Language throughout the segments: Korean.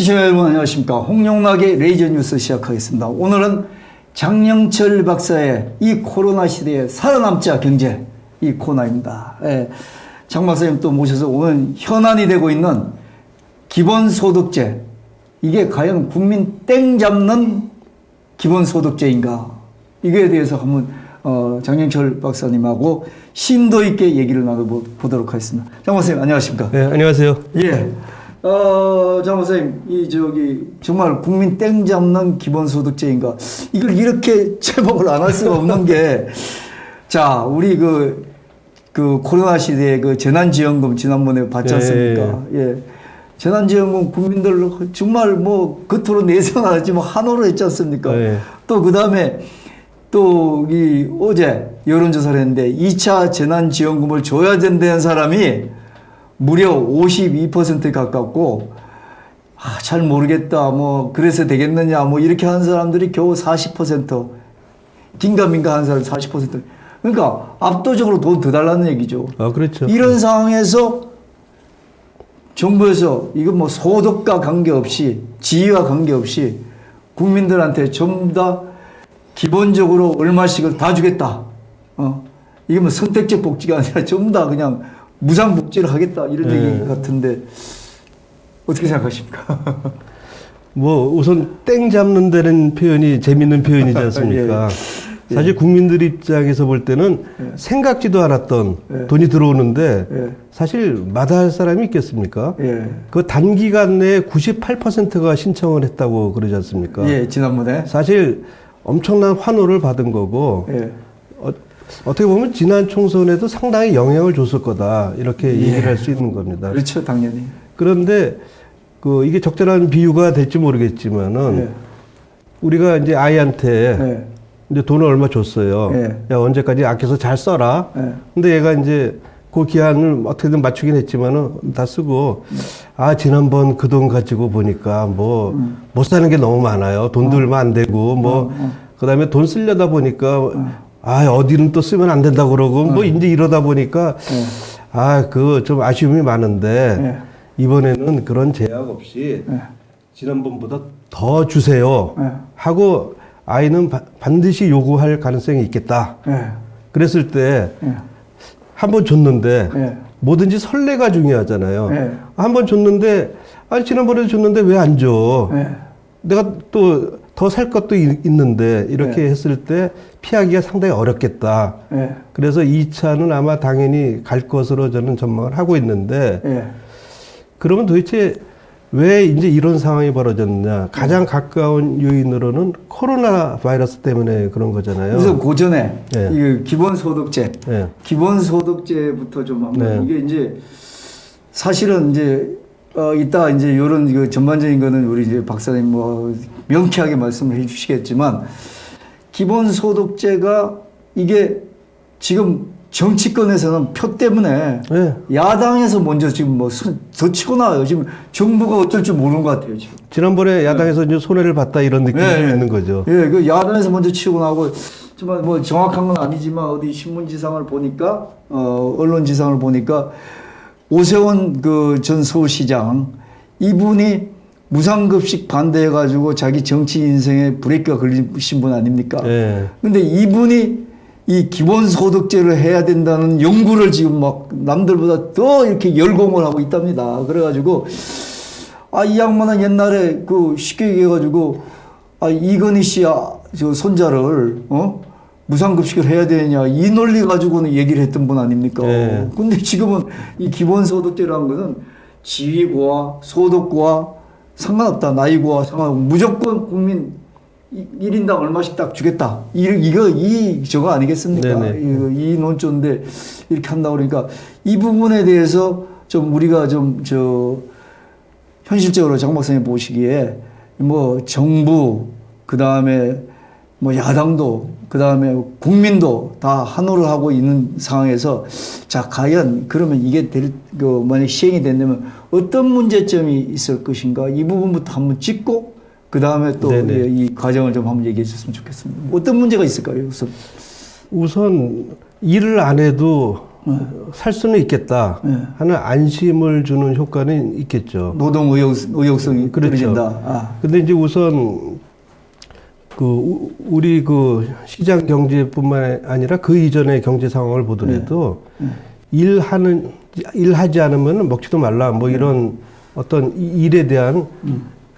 시청자 여러분 안녕하십니까. 홍용락의 레이저 뉴스 시작하겠습니다. 오늘은 장영철 박사의 이 코로나 시대에 살아남자 경제 이 코너입니다. 예. 장 박사님 또 모셔서 오늘 현안이 되고 있는 기본소득제 이게 과연 국민 땡 잡는 기본소득제인가 이거에 대해서 한번 어, 장영철 박사님하고 심도 있게 얘기를 나눠보도록 하겠습니다. 장 박사님 안녕하십니까? 네, 안녕하세요. 예. 어, 장 박사님, 이 저기 정말 국민 땡 잡는 기본소득제인가? 이걸 이렇게 제목을 안 할 수가 없는 게, 자, 우리 그, 그 코로나 시대에 그 재난지원금 지난번에 받지 네. 않습니까? 예. 재난지원금 국민들 정말 뭐 겉으로 내세는 안 했지만 한호를 했지 않습니까? 네. 또그 다음에 또 이 어제 여론조사를 했는데 2차 재난지원금을 줘야 된다는 사람이 무려 52% 가깝고 아, 잘 모르겠다 뭐 그래서 되겠느냐 뭐 이렇게 하는 사람들이 겨우 40% 긴가민가 하는 사람 40% 그러니까 압도적으로 돈 더 달라는 얘기죠. 아, 그렇죠. 이런 상황에서 정부에서 이거 뭐 소득과 관계없이 지위와 관계없이 국민들한테 전부 다 기본적으로 얼마씩을 다 주겠다. 어. 이게 뭐 선택적 복지가 아니라 전부 다 그냥 무상 복지를 하겠다 이런 네. 얘기 같은데 어떻게 생각하십니까? 뭐 우선 땡 잡는 데는 표현이 재밌는 표현이지 않습니까? 예. 사실 국민들 입장에서 볼 때는 예. 생각지도 않았던 예. 돈이 들어오는데 예. 사실 마다할 사람이 있겠습니까? 예. 그 단기간 내에 98%가 신청을 했다고 그러지 않습니까? 예, 지난번에. 사실 엄청난 환호를 받은 거고 예. 어, 어떻게 보면 지난 총선에도 상당히 영향을 줬을 거다 이렇게 예. 얘기를 할 수 있는 겁니다. 그렇죠, 당연히. 그런데 그 이게 적절한 비유가 될지 모르겠지만은 예. 우리가 이제 아이한테 예. 이제 돈을 얼마 줬어요. 예. 야 언제까지 아껴서 잘 써라. 예. 근데 얘가 이제 그 기한을 어떻게든 맞추긴 했지만은 다 쓰고 아 지난번 그 돈 가지고 보니까 뭐못 사는 게 너무 많아요. 돈도 얼마 안 되고 뭐 그다음에 돈 쓰려다 보니까 아 어디는 또 쓰면 안 된다 그러고 뭐 이제 이러다 보니까 아 그거 좀 아쉬움이 많은데 예. 이번에는 그런 제약 없이 예. 지난번보다 더 주세요 예. 하고 아이는 바- 반드시 요구할 가능성이 있겠다. 예. 그랬을 때 예. 한번 줬는데 예. 뭐든지 설레가 중요하잖아요. 예. 한번 줬는데 아니 지난번에도 줬는데 왜 안 줘? 예. 내가 또 더 살 것도 있- 있는데 이렇게 했을 때 피하기가 상당히 어렵겠다. 예. 그래서 2차는 아마 당연히 갈 것으로 저는 전망을 하고 있는데 예. 그러면 도대체 왜 이제 이런 상황이 벌어졌냐? 가장 가까운 요인으로는 코로나 바이러스 때문에 그런 거잖아요. 그래서 그 전에 예. 이 기본소득제, 예. 기본소득제부터 좀 한번 네. 이게 이제 사실은 이제 어 이따 이제 이런 그 전반적인 거는 우리 이제 박사님 뭐 명쾌하게 말씀을 해 주시겠지만 기본소득제가 이게 지금 정치권에서는 표 때문에 예. 야당에서 먼저 지금 뭐더 치고 나와요. 지금 정부가 어쩔 줄 모르는 것 같아요 지금. 지난번에 야당에서 이제 손해를 봤다 이런 느낌이 예, 예. 있는 거죠. 예, 그 야단에서 먼저 치고 나고 정말 뭐 정확한 건 아니지만 어디 신문지상을 보니까 어 언론지상을 보니까 오세훈 그 전 서울시장 이분이 무상급식 반대해가지고 자기 정치 인생에 브레이크가 걸리신 분 아닙니까? 예. 근데 이분이 이 기본소득제를 해야 된다는 연구를 지금 막 남들보다 더 이렇게 열공을 하고 있답니다. 그래가지고 아, 이 양반은 옛날에 그 쉽게 얘기해가지고 아, 이건희 씨, 아, 저 손자를, 어? 무상급식을 해야 되느냐. 이 논리 가지고는 얘기를 했던 분 아닙니까? 네. 근데 지금은 이 기본소득제라는 것은 지위고와 소득고와 상관없다. 나이고와 상관없고 무조건 국민 이- 1인당 얼마씩 딱 주겠다. 이, 이거, 이, 저거 아니겠습니까? 네네. 이, 이 논조인데 이렇게 한다 그러니까 이 부분에 대해서 좀 우리가 좀, 저, 현실적으로 장 박사님 보시기에 뭐 정부 그 다음에 뭐 야당도 그 다음에 국민도 다 한호를 하고 있는 상황에서 자 과연 그러면 이게 될 그 만약 시행이 된다면 어떤 문제점이 있을 것인가 이 부분부터 한번 짚고 그 다음에 또 네네. 이 과정을 좀 한번 얘기해 주셨으면 좋겠습니다. 어떤 문제가 있을까요 우선? 우선 일을 안 해도 살 수는 있겠다 네. 하는 안심을 주는 효과는 있겠죠. 노동 의욕, 의욕성이 그렇죠. 떨어진다. 아. 근데 이제 우선 그 우- 우리 그 시장 경제뿐만 아니라 그 이전의 경제 상황을 보더라도 네. 일하는 일하지 않으면 먹지도 말라 뭐 이런 어떤 이- 일에 대한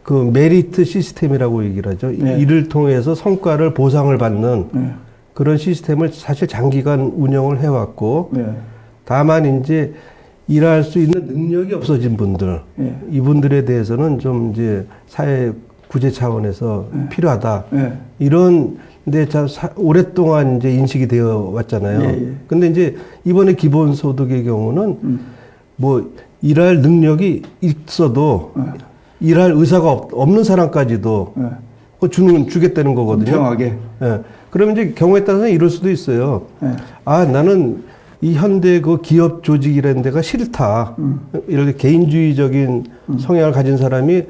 그 메리트 시스템이라고 얘기를 하죠. 네. 일을 통해서 성과를 보상을 받는 네. 그런 시스템을 사실 장기간 운영을 해왔고 네. 다만 이제 일할 수 있는 능력이 없어진 분들 네. 이분들에 대해서는 좀 이제 사회 구제 차원에서 필요하다 네. 이런 근데 자 사- 오랫동안 이제 인식이 되어 왔잖아요. 예, 예. 근데 이제 이번에 기본 소득의 경우는 음. 뭐 일할 능력이 있어도 일할 의사가 없, 없는 사람까지도 네. 그거 주는 주겠다는 거거든요. 공평하게. 예. 그러면 이제 경우에 따라서는 이럴 수도 있어요. 네. 아, 나는 이 현대 그 기업 조직이라는 데가 싫다. 이렇게 개인주의적인 성향을 가진 사람이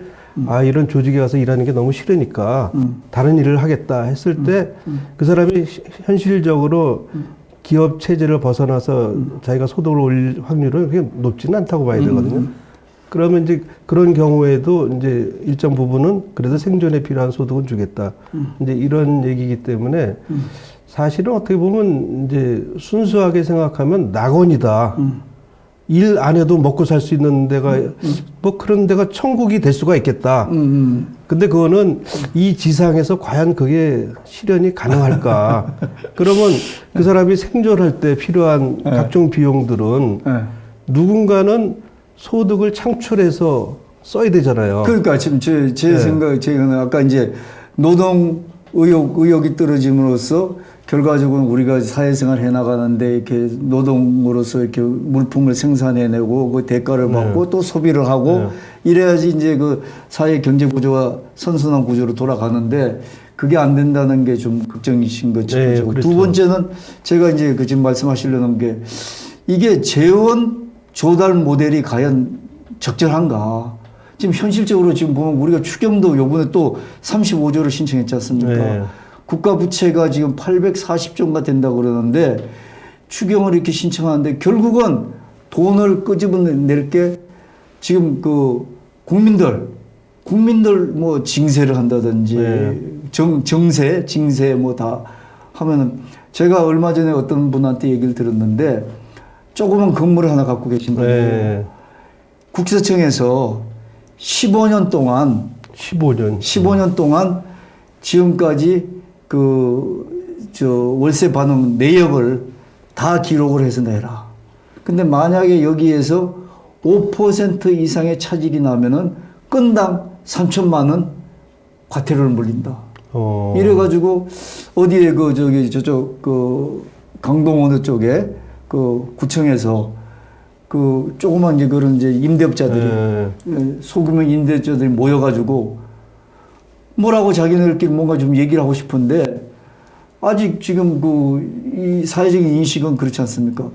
아, 이런 조직에 가서 일하는 게 너무 싫으니까 다른 일을 하겠다 했을 때 그 사람이 시- 현실적으로 기업 체제를 벗어나서 자기가 소득을 올릴 확률은 그렇게 높지는 않다고 봐야 되거든요. 그러면 이제 그런 경우에도 이제 일정 부분은 그래도 생존에 필요한 소득은 주겠다. 이제 이런 얘기이기 때문에 사실은 어떻게 보면 이제 순수하게 생각하면 낙원이다. 일 안 해도 먹고 살 수 있는 데가 뭐 그런 데가 천국이 될 수가 있겠다. 음, 음. 근데 그거는 이 지상에서 과연 그게 실현이 가능할까? 그러면 그 사람이 생존할 때 필요한 각종 비용들은 네. 누군가는 소득을 창출해서 써야 되잖아요. 그러니까 지금 제, 제 네. 생각, 제가 아까 이제 노동 의욕, 의욕이 떨어짐으로써 결과적으로 우리가 사회생활 해 나가는데 이렇게 노동으로서 이렇게 물품을 생산해내고 그 대가를 네. 받고 또 소비를 하고 이래야지 이제 그 사회 경제 구조가 선순환 구조로 돌아가는데 그게 안 된다는 게 좀 걱정이신 거죠. 네? 그렇죠. 두 번째는 제가 이제 그 지금 말씀하시려는 게 이게 재원 조달 모델이 과연 적절한가? 지금 현실적으로 지금 보면 우리가 추경도 요번에 또 35조를 신청했지 않습니까? 네. 국가 부채가 지금 840조가 된다고 그러는데 추경을 이렇게 신청하는데 결국은 돈을 끄집어낼 게 지금 그 국민들 국민들 뭐 징세를 한다든지 네. 정, 정세, 징세 뭐 다 하면은 제가 얼마 전에 어떤 분한테 얘기를 들었는데 조그만 건물을 하나 갖고 계신다고 네. 국세청에서 15년 동안 15년. 15년 동안 지금까지 그 저 월세 반응 내역을 다 기록을 해서 내라. 근데 만약에 여기에서 5% 이상의 차질이 나면은 건당 3천만 원 과태료를 물린다. 어. 이래가지고 어디에 그 저기 저쪽 그 강동 어느 쪽에 그 구청에서 그 조그만 이제 그런 이제 임대업자들이 네. 예, 소규모 임대업자들이 모여가지고 뭐라고 자기네들끼리 뭔가 좀 얘기를 하고 싶은데 아직 지금 그 이 사회적인 인식은 그렇지 않습니까?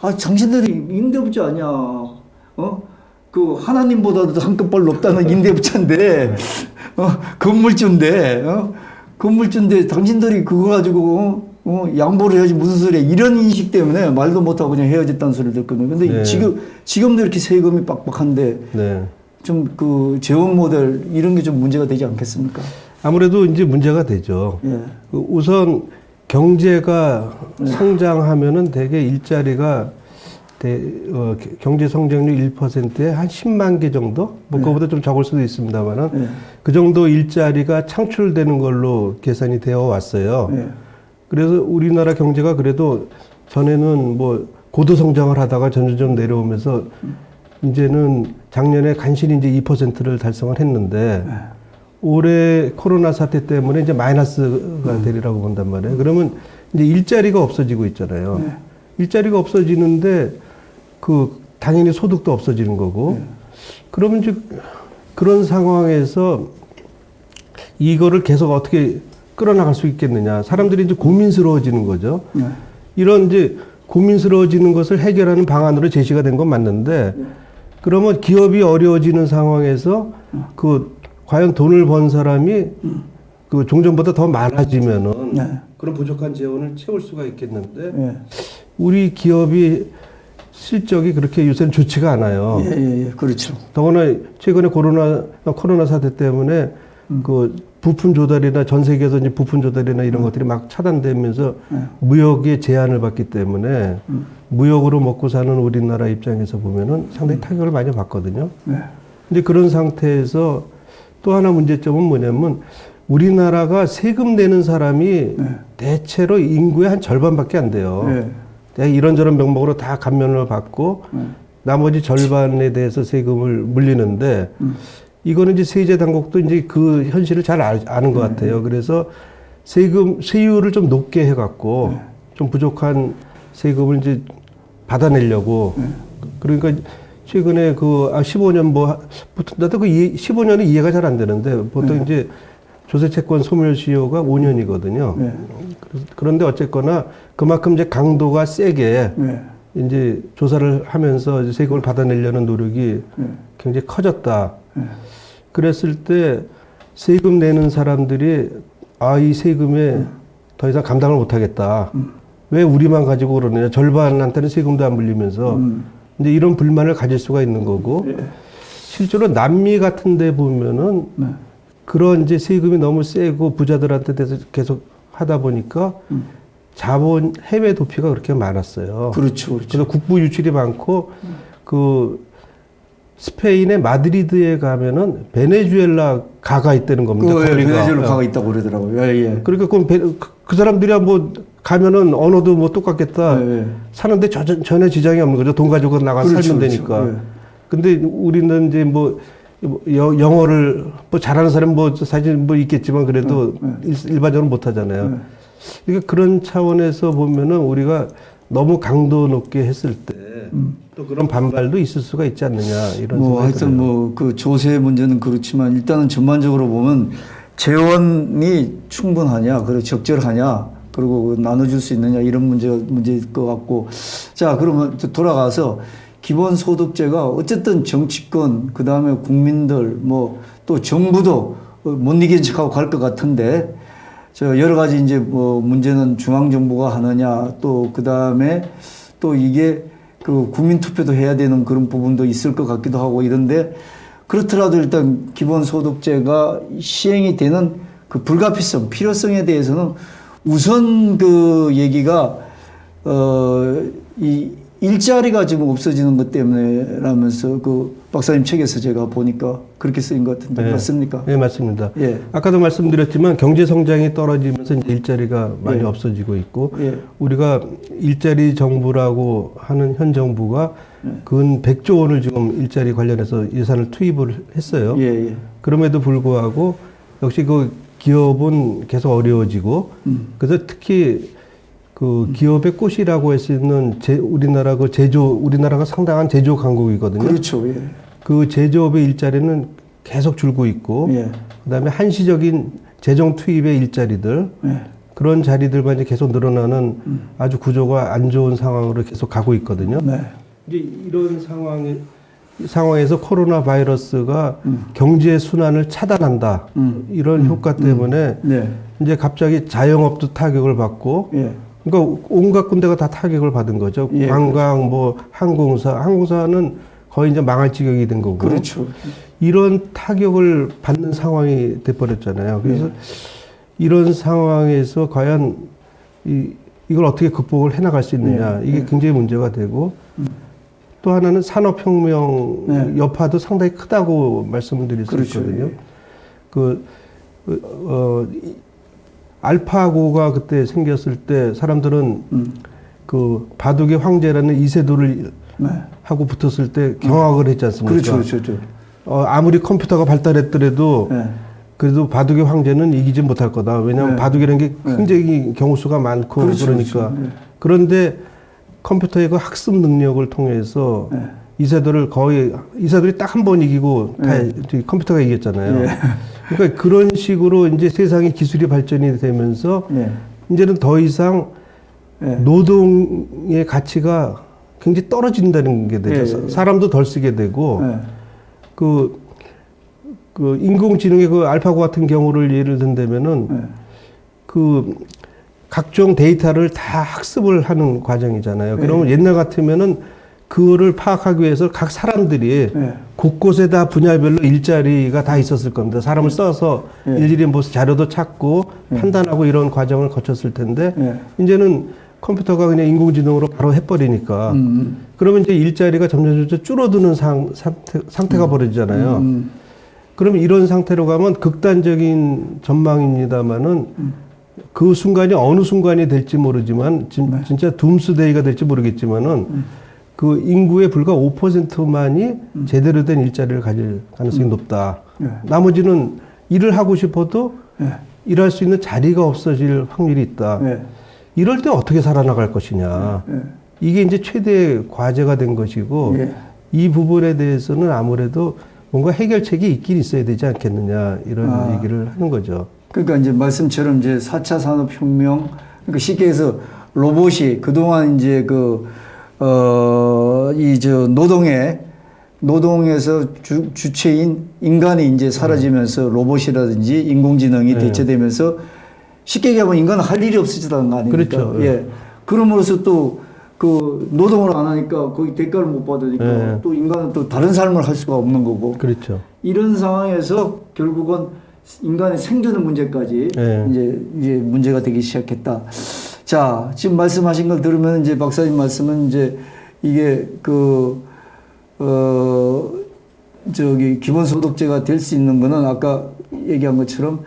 아 당신들이 임대업자 아니야? 어? 그 하나님보다도 한급벌 높다는 임대업자인데 어? 건물주인데 어? 건물주인데 당신들이 그거 가지고 어? 어? 양보를 해야지 무슨 소리야 이런 인식 때문에 말도 못하고 그냥 헤어졌다는 소리를 듣거든요. 근데 네. 지금 지금도 이렇게 세금이 빡빡한데 네. 좀 그 재원 모델 이런 게 좀 문제가 되지 않겠습니까? 아무래도 이제 문제가 되죠. 예. 그 우선 경제가 성장하면은 대개 일자리가 대, 어, 게- 경제 성장률 1%에 한 10만 개 정도? 뭐 그거보다 좀 적을 수도 있습니다만은 네. 그 정도 일자리가 창출되는 걸로 계산이 되어 왔어요. 예. 그래서 우리나라 경제가 그래도 전에는 뭐 고도 성장을 하다가 점점 내려오면서 이제는 작년에 간신히 이제 2%를 달성을 했는데 올해 코로나 사태 때문에 이제 마이너스가 되리라고 본단 말이에요. 그러면 이제 일자리가 없어지고 있잖아요. 일자리가 없어지는데 그 당연히 소득도 없어지는 거고 그러면 이제 그런 상황에서 이거를 계속 어떻게 끌어나갈 수 있겠느냐. 사람들이 이제 고민스러워지는 거죠. 예. 이런 이제 고민스러워지는 것을 해결하는 방안으로 제시가 된 건 맞는데 그러면 기업이 어려워지는 상황에서 그 과연 돈을 번 사람이 그 종전보다 더 많아지면은 네. 그런 부족한 재원을 채울 수가 있겠는데 예. 우리 기업이 실적이 그렇게 요새는 좋지가 않아요. 예, 예, 예. 그렇죠. 더구나 최근에 코로나 코로나 사태 때문에 음. 그 부품 조달이나 전 세계에서 이제 부품 조달이나 이런 것들이 막 차단되면서 네. 무역에 제한을 받기 때문에 음. 무역으로 먹고 사는 우리나라 입장에서 보면은 상당히 타격을 많이 받거든요. 네. 근데 그런 상태에서 또 하나 문제점은 뭐냐면 우리나라가 세금 내는 사람이 네. 대체로 인구의 한 절반밖에 안 돼요. 이런저런 명목으로 다 감면을 받고 네. 나머지 절반에 대해서 세금을 물리는데 음. 이거는 이제 세제 당국도 이제 그 현실을 잘 아, 아는 것 같아요. 그래서 세금 세율을 좀 높게 해갖고 좀 부족한 세금을 이제 받아내려고 그러니까 최근에 그 아, 15년 뭐 보통 나도 그 이해, 15년이 이해가 잘 안 되는데 보통 이제 조세 채권 소멸 시효가 5년이거든요. 네. 그런데 어쨌거나 그만큼 이제 강도가 세게 네. 이제 조사를 하면서 이제 세금을 받아내려는 노력이 네. 굉장히 커졌다. 네. 그랬을 때 세금 내는 사람들이 아, 이 세금에 더 이상 감당을 못 하겠다. 왜 우리만 가지고 그러느냐. 절반한테는 세금도 안 물리면서 음. 이제 이런 불만을 가질 수가 있는 거고 예. 실제로 남미 같은 데 보면은 네. 그런 이제 세금이 너무 세고 부자들한테 대해서 계속 하다 보니까 음. 자본 해외 도피가 그렇게 많았어요. 그렇죠. 그렇죠. 그래서 국부 유출이 많고 그 스페인의 마드리드에 가면은 베네수엘라 가가 있다는 겁니다. 그 거리가. 베네수엘라 가가 있다고 그러더라고요. 예, 예. 그러니까 그, 베- 그- 그 사람들이야 뭐 가면은 언어도 뭐 똑같겠다. 예, 예. 사는데 저- 전혀 지장이 없는 거죠. 돈 가지고 나가 서 그렇죠, 살면 그렇죠. 되니까. 예. 근데 우리는 이제 뭐 여- 영어를 뭐 잘하는 사람 뭐 사실 뭐 있겠지만 그래도 일, 일반적으로 못 하잖아요. 네. 그러니까 그런 차원에서 보면은 우리가 너무 강도 높게 했을 때 또 그런 반발도 있을 수가 있지 않느냐 이런 뭐 생각이 하여튼 들어요. 뭐 그 조세 문제는 그렇지만 일단은 전반적으로 보면 재원이 충분하냐, 그리고 적절하냐, 그리고 그 나눠줄 수 있느냐 이런 문제가 문제일 것 같고 자 그러면 또 돌아가서 기본소득제가 어쨌든 정치권 그 다음에 국민들 뭐 또 정부도 못 이기는 척하고 갈 것 같은데 저 여러 가지 이제 뭐 문제는 중앙 정부가 하느냐 또 그 다음에 또 이게 그 국민 투표도 해야 되는 그런 부분도 있을 것 같기도 하고 이런데 그렇더라도 일단 기본소득제가 시행이 되는 그 불가피성 필요성에 대해서는 우선 그 얘기가 어 이 일자리가 지금 없어지는 것 때문에라면서 그 박사님 책에서 제가 보니까 그렇게 쓰인 것 같은데 네. 맞습니까? 네 맞습니다. 예. 아까도 말씀드렸지만 경제 성장이 떨어지면서 일자리가 많이 예. 없어지고 있고 예. 우리가 일자리 정부라고 하는 현 정부가 네. 근 100조 원을 지금 일자리 관련해서 예산을 투입을 했어요. 예, 예. 그럼에도 불구하고 역시 그 기업은 계속 어려워지고 음. 그래서 특히 그 기업의 꽃이라고 할 수 있는 제, 우리나라 그 제조 우리나라가 상당한 제조 강국이거든요. 그렇죠. 예. 그 제조업의 일자리는 계속 줄고 있고 예. 그다음에 한시적인 재정 투입의 일자리들 예. 그런 자리들만 이제 계속 늘어나는 음. 아주 구조가 안 좋은 상황으로 계속 가고 있거든요. 네. 이제 이런 상황에 상황에서 코로나 바이러스가 음. 경제 순환을 차단한다 음. 이런 효과 때문에 네. 이제 갑자기 자영업도 타격을 받고 예. 그러니까 온갖 군데가 다 타격을 받은 거죠. 예, 관광, 뭐 항공사, 항공사는 거의 이제 망할 지경이 된 거고. 그렇죠. 이런 타격을 받는 상황이 돼버렸잖아요. 그래서 예. 이런 상황에서 과연 이, 이걸 어떻게 극복을 해나갈 수 있느냐 예. 이게 굉장히 문제가 되고 또 하나는 산업혁명 네. 여파도 상당히 크다고 말씀드릴 수 그렇죠. 있거든요. 그, 그, 어, 이- 알파고가 그때 생겼을 때 사람들은 음. 그 바둑의 황제라는 이세돌을 네. 하고 붙었을 때 경악을 했지 않습니까? 그렇죠. 그렇죠. 그렇죠. 어, 아무리 컴퓨터가 발달했더라도 네. 그래도 바둑의 황제는 이기지 못할 거다. 왜냐하면 네. 바둑이라는 게 네. 굉장히 경우 수가 많고 그 그렇죠, 러니까 그렇죠. 네. 그런데 컴퓨터의 그 학습 능력을 통해서 네. 이세돌을 거의 이세돌이 딱 한 번 이기고 다 네. 컴퓨터가 이겼잖아요. 예. 그러니까 그런 식으로 이제 세상의 기술이 발전이 되면서 네. 이제는 더 이상 네. 노동의 가치가 굉장히 떨어진다는 게 되죠. 예, 예. 사람도 덜 쓰게 되고 네. 그그 인공지능의 그 알파고 같은 경우를 예를 든다면은 예. 그 각종 데이터를 다 학습을 하는 과정이잖아요. 그러면 옛날 같으면은 그거를 파악하기 위해서 각 사람들이 예. 곳곳에 다 분야별로 일자리가 다 있었을 겁니다. 사람을 써서 예. 일일이 뭐 자료도 찾고 판단하고 이런 과정을 거쳤을 텐데 예. 이제는 컴퓨터가 그냥 인공지능으로 바로 해버리니까 음, 그러면 이제 일자리가 점점 점점 줄어드는 상, 상태, 상태가 벌어지잖아요. 음, 그러면 이런 상태로 가면 극단적인 전망입니다만은 그 순간이 어느 순간이 될지 모르지만 진, 네. 진짜 둠스데이가 될지 모르겠지만은 음. 그 인구의 불과 5%만이 제대로 된 일자리를 가질 가능성이 높다. 예. 나머지는 일을 하고 싶어도 예. 일할 수 있는 자리가 없어질 확률이 있다. 예. 이럴 때 어떻게 살아나갈 것이냐. 예. 이게 이제 최대 과제가 된 것이고 예. 이 부분에 대해서는 아무래도 뭔가 해결책이 있긴 있어야 되지 않겠느냐 이런 아. 얘기를 하는 거죠. 그러니까 이제 말씀처럼 이제 4차 산업혁명, 그러니까 쉽게 해서 로봇이 그동안 이제 그, 어, 이 저 노동의, 노동에서 주, 주체인 인간이 이제 사라지면서 로봇이라든지 인공지능이 네. 대체되면서 쉽게 얘기하면 인간은 할 일이 없어지다는 거 아닙니까? 그렇죠. 예. 그럼으로써 또 그 노동을 안 하니까 거기 대가를 못 받으니까 네. 또 인간은 또 다른 삶을 할 수가 없는 거고 그렇죠. 이런 상황에서 결국은 인간의 생존의 문제까지 네. 이제 이제 문제가 되기 시작했다. 자, 지금 말씀하신 걸 들으면 이제 박사님 말씀은 이제 이게 그, 어, 저기 기본소득제가 될 수 있는 거는 아까 얘기한 것처럼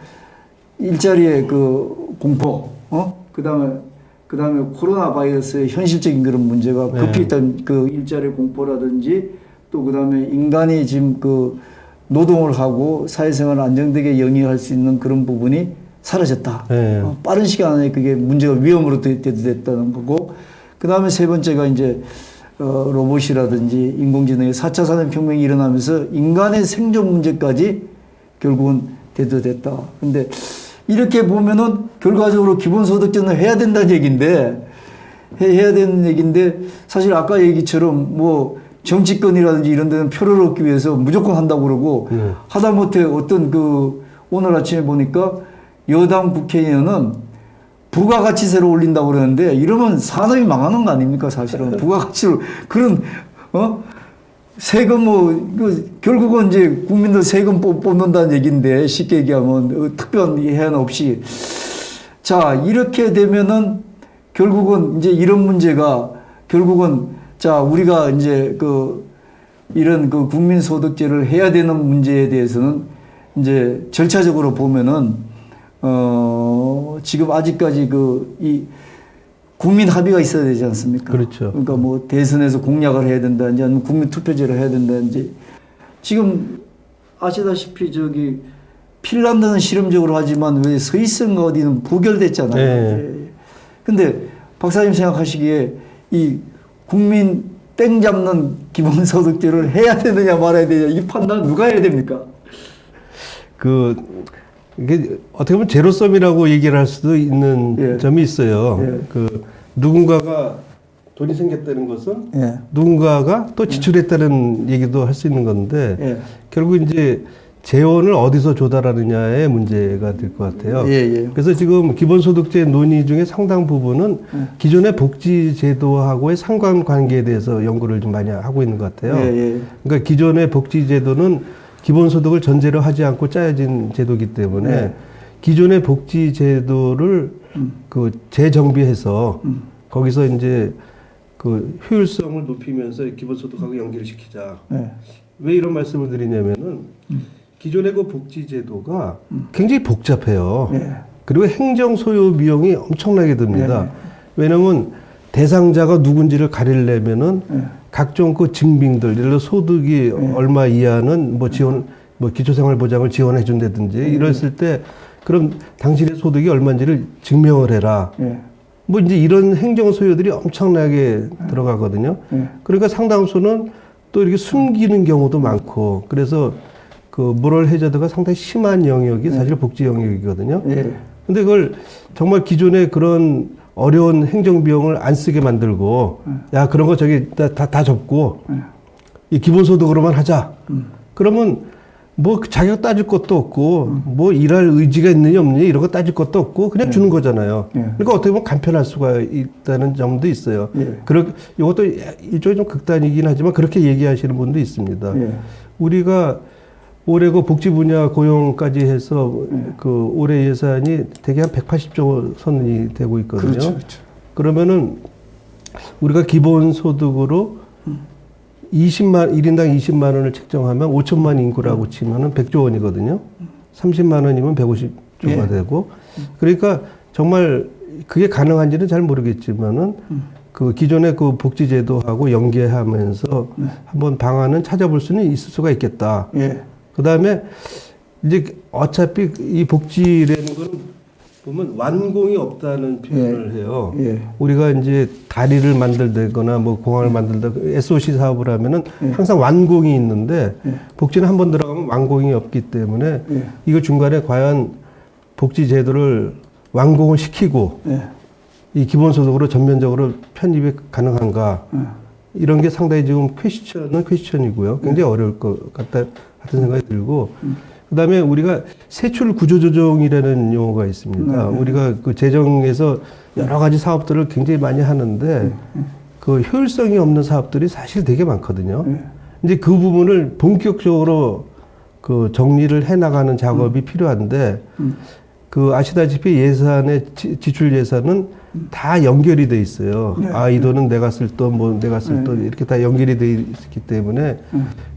일자리의 그 공포, 어? 그 다음에 그 다음에 코로나 바이러스의 현실적인 그런 문제가 네. 급히 있던 그 일자리 공포라든지 또 그 다음에 인간이 지금 그 노동을 하고 사회생활을 안정되게 영위할 수 있는 그런 부분이 사라졌다. 네. 어, 빠른 시간 안에 그게 문제가 위험으로 되- 대두됐다는 거고 그 다음에 세 번째가 이제 어, 로봇이라든지 인공지능의 4차 산업혁명이 일어나면서 인간의 생존 문제까지 결국은 대두됐다. 근데 이렇게 보면은 결과적으로 기본소득제는 해야 된다는 얘기인데 해- 해야 되는 얘기인데 사실 아까 얘기처럼 뭐 정치권이라든지 이런 데는 표를 얻기 위해서 무조건 한다고 그러고 네. 하다못해 어떤 그 오늘 아침에 보니까 여당 국회의원은 부가가치세를 올린다고 그러는데 이러면 산업이 망하는 거 아닙니까 사실은? 부가가치를 그런 어? 세금 뭐 결국은 이제 국민들 세금 뽑- 뽑는다는 얘기인데 쉽게 얘기하면 어, 특별한 해안 없이. 자 이렇게 되면은 결국은 이제 이런 문제가 결국은 자 우리가 이제 그 이런 그 국민소득제를 해야 되는 문제에 대해서는 이제 절차적으로 보면은 어 지금 아직까지 그 이 국민 합의가 있어야 되지 않습니까? 그렇죠. 그러니까 뭐 대선에서 공약을 해야 된다든지 아니면 국민 투표제를 해야 된다든지 지금 아시다시피 저기 핀란드는 실험적으로 하지만 왜 스위스인가 어디는 부결됐잖아요. 네. 예. 근데 박사님 생각하시기에 이 국민 땡 잡는 기본소득제를 해야 되느냐 말아야 되냐 이 판단 누가 해야 됩니까? 그 이게 어떻게 보면 제로섬이라고 얘기를 할 수도 있는 예. 점이 있어요. 예. 그 누군가가 돈이 생겼다는 것은 예. 누군가가 또 지출했다는 얘기도 할 수 있는 건데 예. 결국 이제 재원을 어디서 조달하느냐의 문제가 될 것 같아요. 예, 예. 그래서 지금 기본소득제 논의 중에 상당 부분은 예. 기존의 복지제도하고의 상관관계에 대해서 연구를 좀 많이 하고 있는 것 같아요. 예, 예. 그러니까 기존의 복지제도는 기본소득을 전제로 하지 않고 짜여진 제도이기 때문에 네. 기존의 복지 제도를 음. 그 재정비해서 거기서 이제 그 효율성을 높이면서 기본소득하고 연계를 시키자. 예. 왜 이런 말씀을 드리냐면은 음. 기존의 그 복지 제도가 굉장히 복잡해요. 예. 그리고 행정 소요 비용이 엄청나게 듭니다. 네. 왜냐면 대상자가 누군지를 가리려면은 예. 각종 그 증빙들, 예를 들어 소득이 네. 얼마 이하는 뭐 지원, 뭐 기초생활보장을 지원해 준다든지 네. 이랬을 때 그럼 당신의 소득이 얼마인지를 증명을 해라. 예. 뭐 이제 이런 행정 소요들이 엄청나게 들어가거든요. 예. 그러니까 상당수는 또 이렇게 숨기는 경우도 많고 그래서 그 모럴 해저드가 상당히 심한 영역이 사실 복지 영역이거든요. 예. 근데 그걸 정말 기존의 그런 어려운 행정 비용을 안 쓰게 만들고 야 그런 거 저기 다 다 접고 이 기본소득으로만 하자. 그러면 뭐 자격 따질 것도 없고 뭐 일할 의지가 있느냐 없느냐 이런 거 따질 것도 없고 그냥 주는 거잖아요. 예. 그러니까 어떻게 보면 간편할 수가 있다는 점도 있어요. 예. 그렇 이것도 일종의 좀 극단이긴 하지만 그렇게 얘기하시는 분도 있습니다. 예. 우리가 올해 그 복지 분야 고용까지 해서 예. 그 올해 예산이 대개 한 180조 선이 되고 있거든요. 그렇죠, 그렇죠. 그러면은 우리가 기본 소득으로 20만 1인당 20만 원을 책정하면 5천만 인구라고 치면은 100조 원이거든요. 30만 원이면 150조가 예. 되고 그러니까 정말 그게 가능한지는 잘 모르겠지만은 그 기존의 그 복지 제도하고 연계하면서 한번 방안은 찾아볼 수는 있을 수가 있겠다. 예. 그 다음에 이제 어차피 이 복지라는 건 보면 완공이 없다는 표현을 해요. 예. 우리가 이제 다리를 만들거나 뭐 공항을 만들다 SOC 사업을 하면은 항상 완공이 있는데 복지는 한 번 들어가면 완공이 없기 때문에 예. 이거 중간에 과연 복지 제도를 완공을 시키고 예. 이 기본소득으로 전면적으로 편입이 가능한가 예. 이런 게 상당히 지금 퀘스천은 퀘스천이고요. 굉장히 어려울 것 같다 같은 생각이 들고 그다음에 우리가 세출 구조 조정이라는 용어가 있습니다. 우리가 그 재정에서 여러 가지 사업들을 굉장히 많이 하는데 그 효율성이 없는 사업들이 사실 되게 많거든요. 이제 그 부분을 본격적으로 그 정리를 해 나가는 작업이 필요한데 그 아시다시피 예산의 지- 지출 예산은 다 연결이 돼 있어요. 아, 이 돈은 내가 쓸 돈, 뭐 내가 쓸 돈, 이렇게 다 연결이 돼 있기 때문에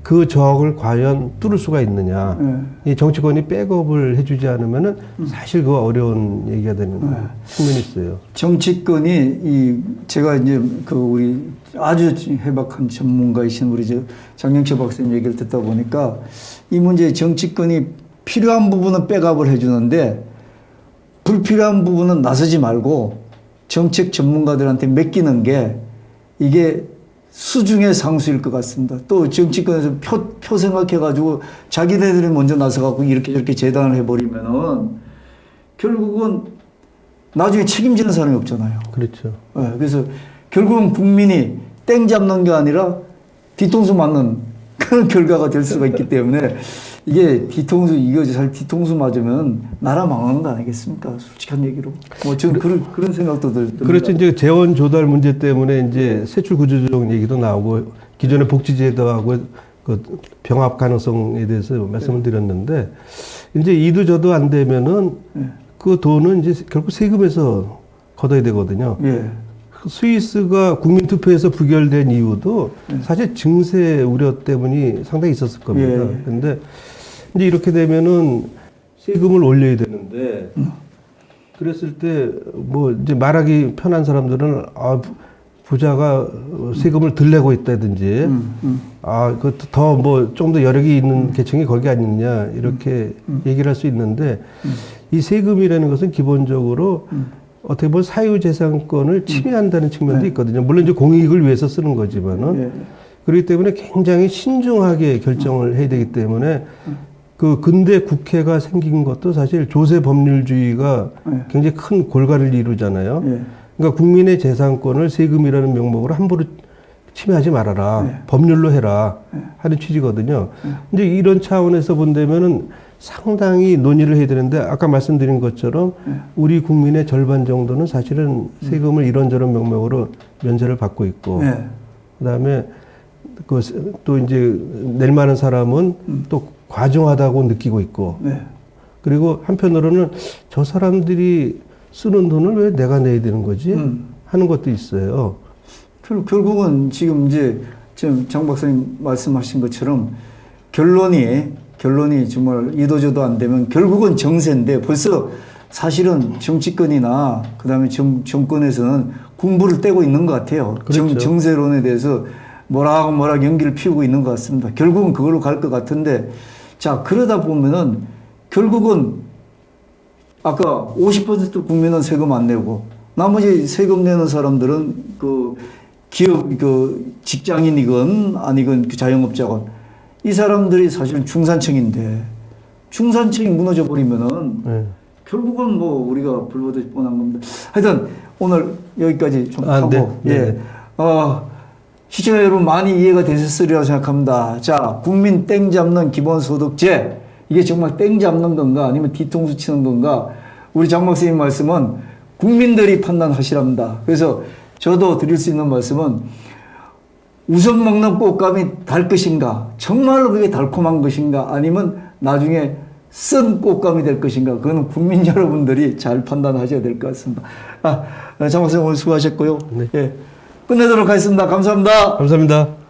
그 적을 과연 뚫을 수가 있느냐. 예. 이 정치권이 백업을 해주지 않으면은 사실 그 어려운 얘기가 되는 측면이 있어요. 정치권이 이 제가 이제 그 우리 아주 해박한 전문가이신 우리 저 장영철 박사님 얘기를 듣다 보니까 이 문제 정치권이 필요한 부분은 백업을 해주는데 불필요한 부분은 나서지 말고 정책 전문가들한테 맡기는 게 이게 수중의 상수일 것 같습니다. 또 정치권에서 표, 표 생각해가지고 자기네들이 먼저 나서갖고 이렇게 저렇게 재단을 해버리면은 결국은 나중에 책임지는 사람이 없잖아요. 그렇죠. 예, 그래서 결국은 국민이 땡 잡는 게 아니라 뒤통수 맞는 그런 결과가 될 수가 있기 때문에 이게 뒤통수 이거 잘 뒤통수 맞으면 나라 망하는 거 아니겠습니까? 솔직한 얘기로. 뭐 저는 그런 그런 생각도 들. 그렇죠. 이제 재원 조달 문제 때문에 이제 세출 구조조정 얘기도 나오고 기존의 복지제도하고 그 병합 가능성에 대해서 말씀을 드렸는데 이제 이도 저도 안 되면은 예. 그 돈은 이제 결국 세금에서 걷어야 되거든요. 예. 스위스가 국민투표에서 부결된 이유도 사실 증세 우려 때문이 상당히 있었을 겁니다. 예. 근데 이제 이렇게 되면은 세금을 올려야 되는데 그랬을 때 뭐 이제 말하기 편한 사람들은 아 부- 부자가 세금을 덜 내고 있다든지 음, 음. 아, 그 더 뭐 좀 더 여력이 있는 계층이 거기 아니느냐 이렇게 얘기를 할 수 있는데 이 세금이라는 것은 기본적으로 어떻게 보면 사유재산권을 침해한다는 측면도 있거든요. 물론 이제 공익을 위해서 쓰는 거지만은 예. 그렇기 때문에 굉장히 신중하게 결정을 해야 되기 때문에 그 근대 국회가 생긴 것도 사실 조세 법률주의가 네. 굉장히 큰 골가를 이루잖아요. 예. 그러니까 국민의 재산권을 세금이라는 명목으로 함부로 침해하지 말아라. 네. 법률로 해라. 하는 취지거든요. 이제 이런 차원에서 본다면은 상당히 논의를 해야 되는데 아까 말씀드린 것처럼 네. 우리 국민의 절반 정도는 사실은 세금을 이런저런 명목으로 면제를 받고 있고 예. 그다음에 그 또 이제 낼 만한 사람은 음. 또 과중하다고 느끼고 있고 네. 그리고 한편으로는 저 사람들이 쓰는 돈을 왜 내가 내야 되는 거지 음. 하는 것도 있어요. 결- 결국은 지금 이제 지금 장 박사님 말씀하신 것처럼 결론이 결론이 정말 이도저도 안 되면 결국은 정세인데 벌써 사실은 정치권이나 그다음에 정, 정권에서는 공부를 떼고 있는 것 같아요. 정, 그렇죠. 정세론에 대해서 뭐라고 뭐라고 연기를 피우고 있는 것 같습니다. 결국은 그걸로 갈 것 같은데 자 그러다 보면은 결국은 아까 50% 국민은 세금 안 내고 나머지 세금 내는 사람들은 그 기업 그 직장인이건 아니건 그 자영업자건 이 사람들이 사실은 중산층인데 중산층이 무너져 버리면은 네. 결국은 뭐 우리가 불보듯 뻔한 겁니다. 하여튼 오늘 여기까지 좀 아, 하고 네. 예. 네. 어, 시청자 여러분 많이 이해가 되셨으리라고 생각합니다. 자, 국민 땡 잡는 기본소득제. 이게 정말 땡 잡는 건가 아니면 뒤통수 치는 건가? 우리 장 박사님 말씀은 국민들이 판단하시랍니다. 그래서 저도 드릴 수 있는 말씀은 우선 먹는 꽃감이 달 것인가? 정말로 그게 달콤한 것인가? 아니면 나중에 쓴 꽃감이 될 것인가? 그거는 국민 여러분들이 잘 판단하셔야 될 것 같습니다. 아, 장 박사님 오늘 수고하셨고요. 네. 예. 끝내도록 하겠습니다. 감사합니다. 감사합니다.